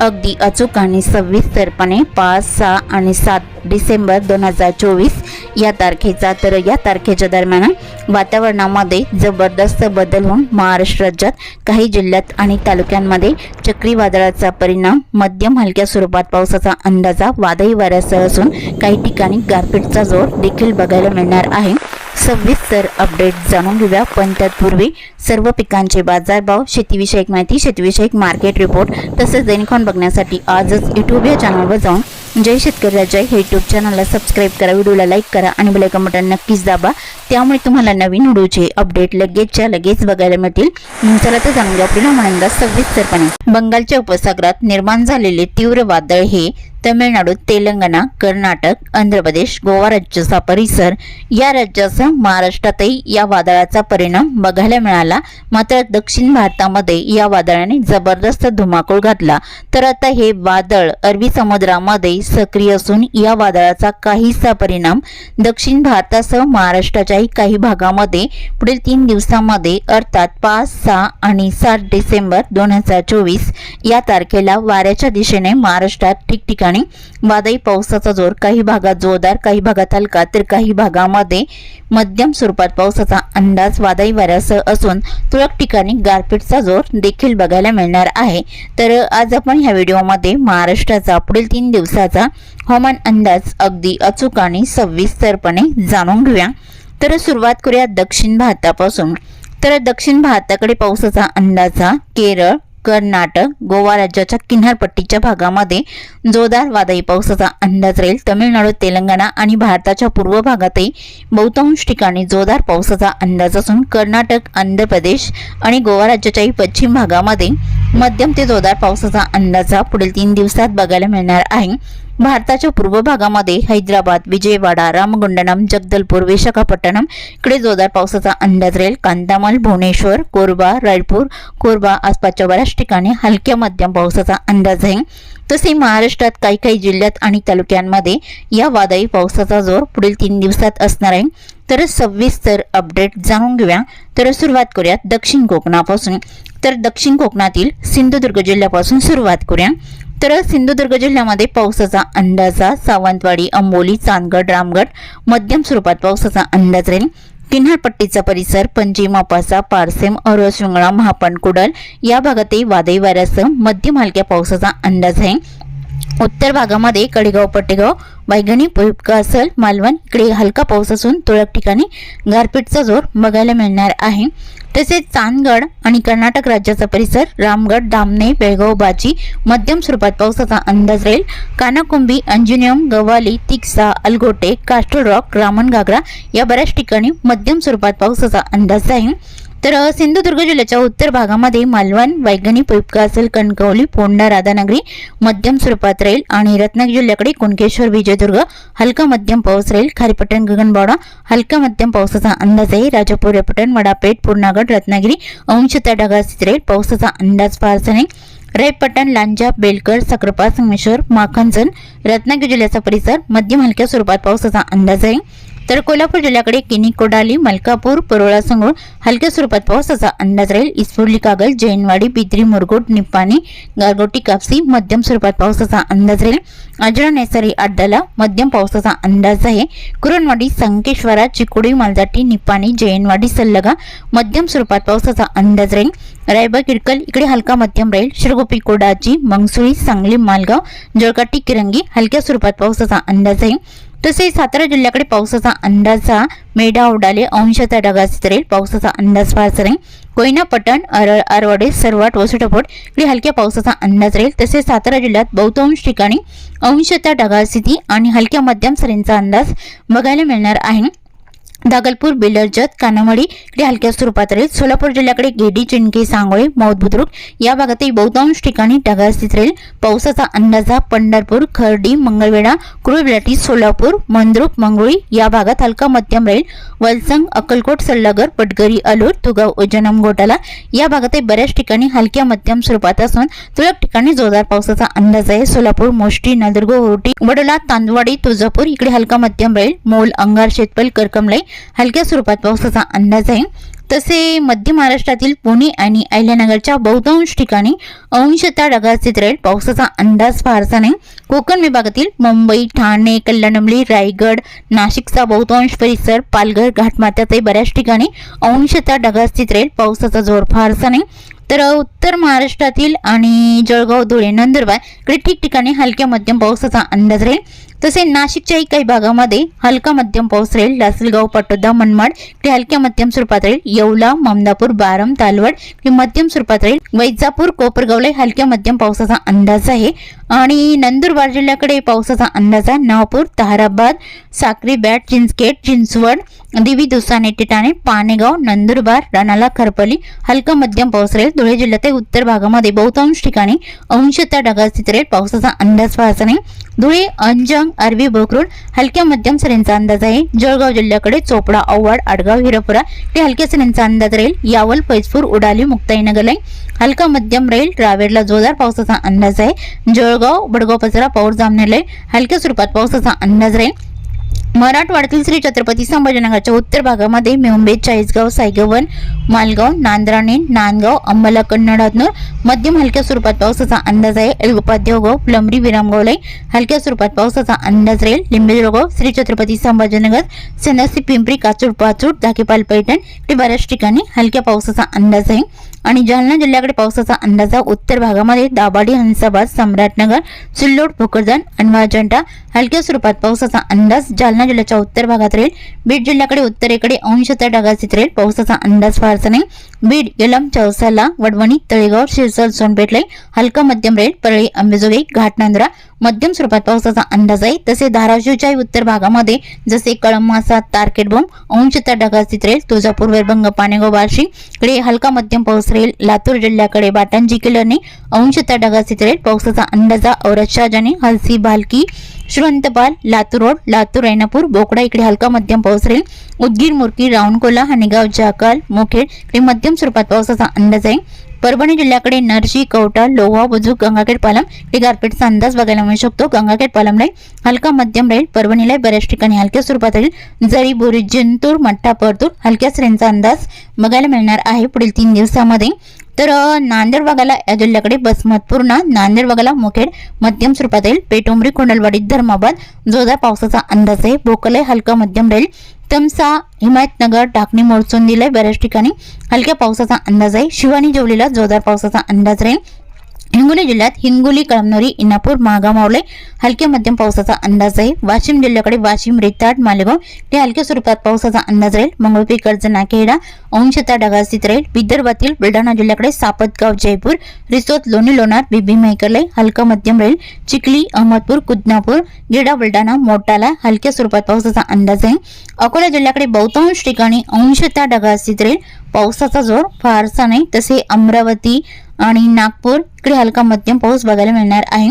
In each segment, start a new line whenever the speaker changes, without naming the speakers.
अगदी अचूक आणि सविस्तरपणे पाच सहा आणि सात डिसेंबर दोन हजार चोवीस या तारखेचा तर या तारखेच्या दरम्यान वातावरणामध्ये जबरदस्त बदल होऊन महाराष्ट्र राज्यात काही जिल्ह्यात आणि तालुक्यांमध्ये चक्रीवादळाचा परिणाम मध्यम हलक्या स्वरूपात पावसाचा अंदाजा वादळी वाऱ्यासह असून काही ठिकाणी गारपीटचा जोर देखील बघायला मिळणार आहे. सविस्तर अपडेट जाणून घेऊया. पण तत्पूर्वी सर्व पिकांचे बाजारभाव शेतीविषयक माहिती शेतीविषयक मार्केट रिपोर्ट तसेच दैनिकॉन बघण्यासाठी आजच युट्यूब या चॅनलवर जाऊन जय शेतकरी राजा हे युट्यूब चॅनलला सबस्क्राईब करा व्हिडिओला लाईक करा आणि बेल बटन नक्कीच दाबा. त्यामुळे तुम्हाला नवीन व्हिडिओचे अपडेट लगेचच्या लगेच बघायला मिळतील. चला तर जाणून घ्या आपल्या म्हणंदा सविस्तरपणे. बंगालच्या उपसागरात निर्माण झालेले तीव्र वादळ हे तमिळनाडू तेलंगणा कर्नाटक आंध्र प्रदेश गोवा राज्याचा परिसर या राज्यासह महाराष्ट्रातही या वादळाचा परिणाम बघायला मिळाला. मात्र दक्षिण भारतामध्ये या वादळाने जबरदस्त धुमाकूळ घातला. तर आता हे वादळ अरबी समुद्रामध्ये सक्रिय असून या वादळाचा काहीसा परिणाम दक्षिण भारतासह महाराष्ट्राच्याही काही भागामध्ये पुढील तीन दिवसामध्ये अर्थात पाच सहा आणि सात डिसेंबर दोन हजार चोवीस या तारखेला वाऱ्याच्या दिशेने महाराष्ट्रात ठिकठिकाणी वादळी पावसाचा जोर काही भागात जोरदार काही भागात हलका तर काही भागामध्ये मध्यम स्वरूपात पावसाचा अंदाज वादळी वाऱ्यासह असून तुरळक ठिकाणी गारपीटचा जोर देखील बघायला मिळणार आहे. तर आज आपण ह्या व्हिडिओमध्ये महाराष्ट्राचा पुढील तीन दिवसाचा हवामान अंदाज अगदी अचूक आणि सविस्तरपणे जाणून घेऊया. तर सुरुवात करूया दक्षिण भारतापासून. तर दक्षिण भारताकडे पावसाचा अंदाजा केरळ कर्नाटक गोवा राज्याच्या किनारपट्टीच्या भागामध्ये जोरदार वादळी पावसाचा अंदाज राहील. तमिळनाडू तेलंगणा आणि भारताच्या पूर्व भागातही बहुतांश ठिकाणी जोरदार पावसाचा अंदाज असून कर्नाटक आंध्र प्रदेश आणि गोवा राज्याच्याही पश्चिम भागामध्ये मध्यम ते जोरदार पावसाचा अंदाज पुढील तीन दिवसात बघायला मिळणार आहे. भारताच्या पूर्व भागामध्ये हैदराबाद विजयवाडा रामगुंडनम जगदलपूर विशाखापट्टणम इकडे जोरदार पावसाचा अंदाज राहील. कांतामल भुवनेश्वर कोरबा रायपूर कोरबा आसपासच्या बऱ्याच ठिकाणी हलक्या मध्यम पावसाचा अंदाज आहे तसे महाराष्ट्रात काही काही जिल्ह्यात आणि तालुक्यांमध्ये या वादळी पावसाचा जोर पुढील तीन दिवसात असणार आहे. तर सविस्तर अपडेट जाणून घेऊया. तर सुरुवात करूया दक्षिण कोकणापासून. तर दक्षिण कोकणातील सिंधुदुर्ग जिल्ह्यापासून सुरुवात करूया. तर सिंधुदुर्ग जिल्ह्यामध्ये पावसाचा अंदाजा सावंतवाडी अंबोली चांदगड रामगड मध्यम स्वरूपात पावसाचा अंदाज राहील. किनारपट्टीचा परिसर पणजी मापासा पारसेम अरवशृंगळा महापण कुडल या भागातही वादळी वाऱ्यासह मध्यम हलक्या पावसाचा अंदाज आहे. उत्तर भागामध्ये कडेगाव पट्टेगाव वैगणी पुष्पका असल मालवण इकडे हलका पाऊस असून तुरळक ठिकाणी गारपीटचा जोर बघायला मिळणार आहे. तसेच चांदगड आणि कर्नाटक राज्याचा परिसर रामगड दामणे बेळगाव बाजी मध्यम स्वरूपात पावसाचा अंदाज राहील. कानाकुंबी अंजुनियम गव्वाली तिक्सा अलगोटे कास्टल रॉक रामन घागरा या बऱ्याच ठिकाणी मध्यम स्वरूपात पावसाचा अंदाज आहे तर सिंधुदुर्ग जिल्ह्याच्या उत्तर भागामध्ये मालवण वैगणी पिपकासल कणकवली पोंडा राधानगरी मध्यम स्वरूपात राहील आणि रत्नागिरी जिल्ह्याकडे कुणकेश्वर विजयदुर्ग हलका मध्यम पाऊस राहील खारीपट्टण गगनबावडा हलका मध्यम पावसाचा अंदाज आहे राजापूर रेपटण वडापेठ पूर्णागड रत्नागिरी अंशता ढगाळ राहील पावसाचा अंदाज फारसा नाही. रेपटण लांजा बेलकर सक्रपा संगमेश्वर माखनजन रत्नागिरी जिल्ह्याचा परिसर मध्यम हलक्या स्वरूपात पावसाचा अंदाज आहे. तर कोल्हापूर जिल्ह्याकडे किनी कोडाली मलकापूर परोळा संगोळ हलक्या स्वरूपात पावसाचा अंदाज राहील. इस्फुर्ली कागल जैनवाडी बिद्री मुरगोट निप्पाणी गारगोटी कापसी मध्यम स्वरूपात पावसाचा अंदाज राहील. अजरा नेसरी अड्डाला मध्यम पावसाचा अंदाज आहे. कुरणवाडी संकेश्वरा चिकोडी मालजाटी निप्पाणी जैनवाडी सल्लगा मध्यम स्वरूपात पावसाचा अंदाज राहील. रायबा किडकल इकडे हलका मध्यम राहील. शिरगोपी कोडाची मंगसुळी सांगली मालगाव जळकाटी किरंगी हलक्या स्वरूपात पावसाचा अंदाज आहे. तसेच सातारा जिल्ह्याकडे पावसाचा अंदाजा मेढा उडाले. अंशाचा ढगाचे राहील पावसाचा अंदाज फारसा राहील कोयना पटण अरळ अरवाडे सरवाट वसुटपोट इकडे हलक्या पावसाचा अंदाज राहील. तसेच सातारा जिल्ह्यात बहुतांश ठिकाणी अंशता ढगाळ स्थिती आणि हलक्या मध्यम सरींचा अंदाज बघायला मिळणार आहे. दागलपूर बिलरजत कानामडी इकडे हलक्या स्वरूपात राहील. सोलापूर जिल्ह्याकडे गेडी चिंके सांगोळे मौत बुद्रुक या भागातही बहुतांश ठिकाणी ढगाळ स्थित राहील. पावसाचा अंदाजा पंढरपूर खर्डी मंगळवेढा कुरुबलाटी सोलापूर मंद्रुप मंगळी या भागात हलका मध्यम राहील. वलसंग अक्कलकोट सल्लागर पटगरी अलूर तुगाव उजनम घोटाला या भागातही बऱ्याच ठिकाणी हलक्या मध्यम स्वरूपात असून तुरळक ठिकाणी जोरदार पावसाचा अंदाज आहे. सोलापूर मोष्टी नदुर्ग उरुटी वडोला तांदवाडी तुळजापूर इकडे हलका मध्यम राहील. मोल अंगार शेतपल करकमलाई हलक्या स्वरूपात पावसाचा अंदाज आहे. तसे मध्य महाराष्ट्रातील पुणे आणि अहिल्यानगरच्या बहुतांश ठिकाणी अंशतः ढगाळस्थित राहील पावसाचा अंदाज फारसा नाही. कोकण विभागातील मुंबई ठाणे कल्याणमली रायगड नाशिकचा बहुतांश परिसर पालघर घाटमाथ्यातही बऱ्याच ठिकाणी अंशतः ढगाळस्थित राहील पावसाचा जोर फारसा नाही. तर उत्तर महाराष्ट्रातील आणि जळगाव धुळे नंदुरबार इकडे ठिकठिकाणी हलक्या मध्यम पावसाचा अंदाज राहील. तसे नाशिकच्याही काही भागामध्ये हलका मध्यम पाऊस राहील. लासलगाव पाटोदा मनमाड इकडे हलक्या मध्यम स्वरूपात राहील. येवला ममदापूर बारम तालवड मध्यम स्वरूपात राहील. वैजापूर कोपरगावला हलक्या मध्यम पावसाचा अंदाज आहे. आणि नंदुरबार जिल्ह्याकडे पावसाचा अंदाज आहे. नागपूर ताराबाद साक्री बॅट चिंचखेड चिंचवड दिवी दुसाने टिटाणे पानेगाव नंदुरबार राणाला खरपली हलका मध्यम पाऊस राहील. धुळे जिल्ह्यातील उत्तर भागामध्ये बहुतांश ठिकाणी अंशतः ढगाळ स्थित राहील. पावसाचा अंदाज फारसा नाही. धुळे अंजंग अरबी बोकरूड हलक्या मध्यम सरींचा अंदाज आहे. जळगाव जिल्ह्याकडे चोपडा औवाड आडगाव हिरपुरा ते हलक्या सरींचा अंदाज राहील. यावल फैजपूर उडाली मुक्ताईनगरलाई हलका मध्यम राहील. रावेरला जोरदार पावसाचा अंदाज आहे. जळ जळगाव बडगाव पसरा पाऊस जामनेरलाई हलक्या स्वरूपात पावसाचा अंदाज राहील. मराठवाड्यातील श्री छत्रपती संभाजीनगरच्या उत्तर भागामध्ये मुंबई चाळीसगाव सायगवन मालगाव नांद्राणे नांदगाव अंबाला कन्नडातनूर मध्यम हलक्या स्वरूपात पावसाचा अंदाज आहे. एलगोपाद्यगाव फुलंबरी विरामगावलाई हलक्या स्वरूपात पावसाचा अंदाज राहील. लिंबेजोगाव श्री छत्रपती संभाजीनगर सेनासी पिंपरी काचूड पाचूड धाकेपाल पैठण इथे बऱ्याच ठिकाणी हलक्या पावसाचा अंदाज आहे. आणि जालना जिल्ह्याकडे पावसाचा अंदाज आहे. उत्तर भागामध्ये दाबाडी हंसाबाद सम्राटनगर सिल्लोड भोकरदन अनवाजंटा हलक्या स्वरूपात पावसाचा अंदाज. जालना जिल्ह्याच्या उत्तर भागात राहील. बीड जिल्ह्याकडे उत्तरेकडे अंशतः ढगाळ राहील. पावसाचा अंदाज फारसा नाही. बीड यलम चौसाला वडवणी तळेगाव शिरसल सोनपेठले हलका मध्यम राहील. परळी अंबेजोगाई घाटनांद्रा मध्यम स्वरूपात पावसाचा अंदाज आहे. तसे धाराशिवच्याही उत्तर भागामध्ये जसे कळमासा तारकेटबोम अंशतः ढगाळ राहील. तुळजापूर वेरबंग पाणेगाव बार्शी इकडे हलका मध्यम पाऊस राहील लातूर जिल्ह्याकडे बाटांजी किल्ल्याने अंशतः ढगाळ राहील पावसाचा अंदाजा औरत शाहजाने हलसी भालकी श्रवंतपाल लातूर रोड लातूर रेणापूर बोकडा इकडे हलका मध्यम पाऊस राहील. उदगीर मुरकी रावणकोला हनेगाव जाकाल मोखेड इकडे मध्यम स्वरूपात पावसाचा अंदाज आहे. परभणी जिल्ह्याकडे नरशी कवटा लोहा बुजुक गंगाखेड पालम हे गारपीटचा अंदाज बघायला मिळू शकतो. गंगाखेड पालमला हलका मध्यम राहील परभणीला बऱ्याच ठिकाणी हलक्या स्वरूपात राहील जरी बोरी जिंतूर मठ्ठा परतूर हलक्या श्रेणीचा अंदाज बघायला मिळणार आहे. पुढील तीन दिवसामध्ये तर नांदेड भागाला या जिल्ह्याकडे बसमतपूर्णा नांदेड भागाला मुखेड मध्यम स्वरूपात येईल. पेटोंबरी कोंडलवाडी धर्माबाद जोरदार पावसाचा अंदाज आहे. भोकले हलका मध्यम राहील. तमसा हिमायतनगर टाकणी मोरचोंदीला बऱ्याच ठिकाणी हलक्या पावसाचा अंदाज आहे. शिवानी जेवलीला जोरदार पावसाचा अंदाज राहील. हिंगोली जिल्ह्यात हिंगोली कळमनुरी इनापूर महागाव मावळे हलक्या मध्यम पावसाचा अंदाज आहे वाशिम जिल्ह्याकडे वाशिम रेताड मालेगाव ते हलक्या स्वरूपात पावसाचा अंदाज राहील. मंगळपी कर्ज नाकेडा अंशता ढगाळ स्थित राहील. विदर्भातील बुलढाणा जिल्ह्याकडे सापतगाव जयपूर रिसोत लोणी लोणार बिबी मेहकरलाई हलका मध्यम राहील. चिखली अहमदपूर कुदनापूर गिडा बुलढाणा मोटाला हलक्या स्वरूपात पावसाचा अंदाज आहे अकोला जिल्ह्याकडे बहुतांश ठिकाणी अंशता ढगाळ स्थित राहील. पावसाचा जोर फारसा नाही. तसे अमरावती आणि नागपूर इकडे हलका मध्यम पाऊस बघायला मिळणार आहे.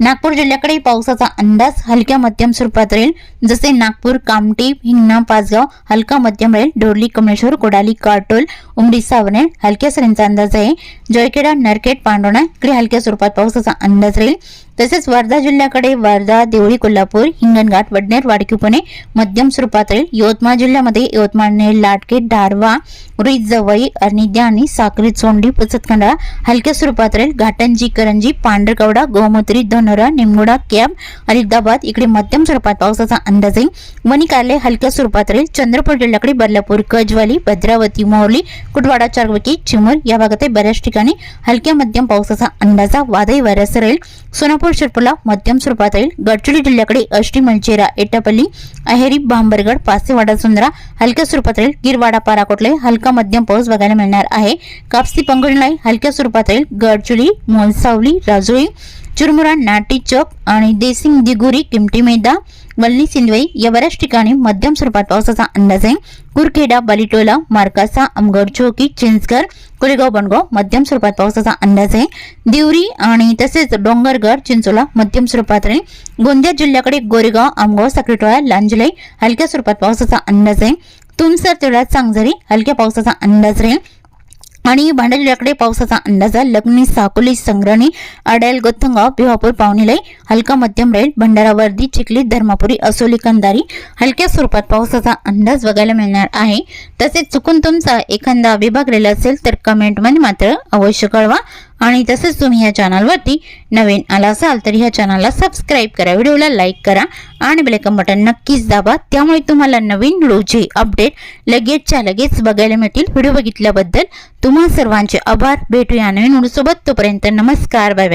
नागपूर जिल्ह्याकडे पावसाचा अंदाज हलक्या मध्यम स्वरूपात राहील. जसे नागपूर कामटी हिंगणा पाचगाव हलका मध्यम राहील. डोरली कमळेश्वर कोडाली काटोल उमडी सावणे हलक्या सरींचा अंदाज आहे. जयखेडा नरखेड पांडोणा इकडे हलक्या स्वरूपात पावसाचा अंदाज राहील. तसेच वर्धा जिल्ह्याकडे वर्धा देवळी कोल्हापूर हिंगणघाट वडनेर वाडकी पुणे मध्यम स्वरूपातील यवतमाळ जिल्ह्यामध्ये यवतमाळने लाटके डारवा रुईत जवई अर्निद्या आणि साक्री चोंडी पुसतखंडा हलक्या स्वरूपात राहील घाटंजी करंजी पांढरकवडा गोमत्री धनोरा निमगुडा कॅब अलिदाबाद इकडे मध्यम स्वरूपात पावसाचा अंदाज आहे. वणी हलक्या स्वरूपात राहील चंद्रपूर जिल्ह्याकडे बदलापूर कजवाली भद्रावती मोहली कुटवाडा चारवकी चिमूर या भागात बऱ्याच ठिकाणी हलक्या मध्यम पावसाचा अंदाजा वादळी वाऱ्यासह राहील सोनापूर शिरपूरला मध्यम स्वरूपात येईल गडचिरोली जिल्ह्याकडे अष्टी मंचेरा एटापल्ली अहेरी भांबरगड पासेवाडा सुंदरा हलक्या स्वरूपात राहील. गिरवाडा पाराकोटले हलका मध्यम पाऊस बघायला मिळणार आहे. कापसी पंगणलाई हलक्या स्वरूपात राहील. गडचिरोली मोलसावली राजुरी चुरमुरा नाटी चौक आणि देसिंग दिगुरी किमटी मैदा वल्ली सिंदवई या बऱ्याच ठिकाणी मध्यम स्वरूपात पावसाचा अंदाज आहे. कुरखेडा बालिटोला मार्कासा अमगड चौकी चिंचकर कोरेगाव बनगाव मध्यम स्वरूपात पावसाचा अंदाज आहे. दिवरी आणि तसेच डोंगरगड चिंचोला मध्यम स्वरूपात राहील गोंदिया जिल्ह्याकडे गोरेगाव आमगाव साखरेटोळा लांजलाई हलक्या स्वरूपात पावसाचा अंदाज आहे. तुमसर तेवढा चांगझरी हलक्या पावसाचा अंदाज राहील आणि भांडलियाकडे पावसाचा अंदाज लग्नी साकोली संग्रणी अडेल गोथंगाव भिवापूर पावणिलाई हलका मध्यम राहील भंडारा वर्दी चिखली धर्मापुरी असोली कंदारी हलक्या स्वरूपात पावसाचा अंदाज बघायला मिळणार आहे. तसेच चुकून तुमचा एखादा विभागलेला असेल तर कमेंटमध्ये मात्र अवश्य कळवा. आणि तसेच तुम्ही या चॅनलवरती नवीन आला असाल तर ह्या चॅनलला सबस्क्राईब करा. व्हिडिओला लाईक करा आणि बेलकम बटन नक्कीच दाबा. त्यामुळे तुम्हाला नवीन व्हिडिओचे अपडेट लगेचच्या लगेच बघायला मिळतील. व्हिडिओ बघितल्याबद्दल तुम्हा सर्वांचे आभार. भेटूया नवीन व्हिडिओसोबत तोपर्यंत नमस्कार. बाय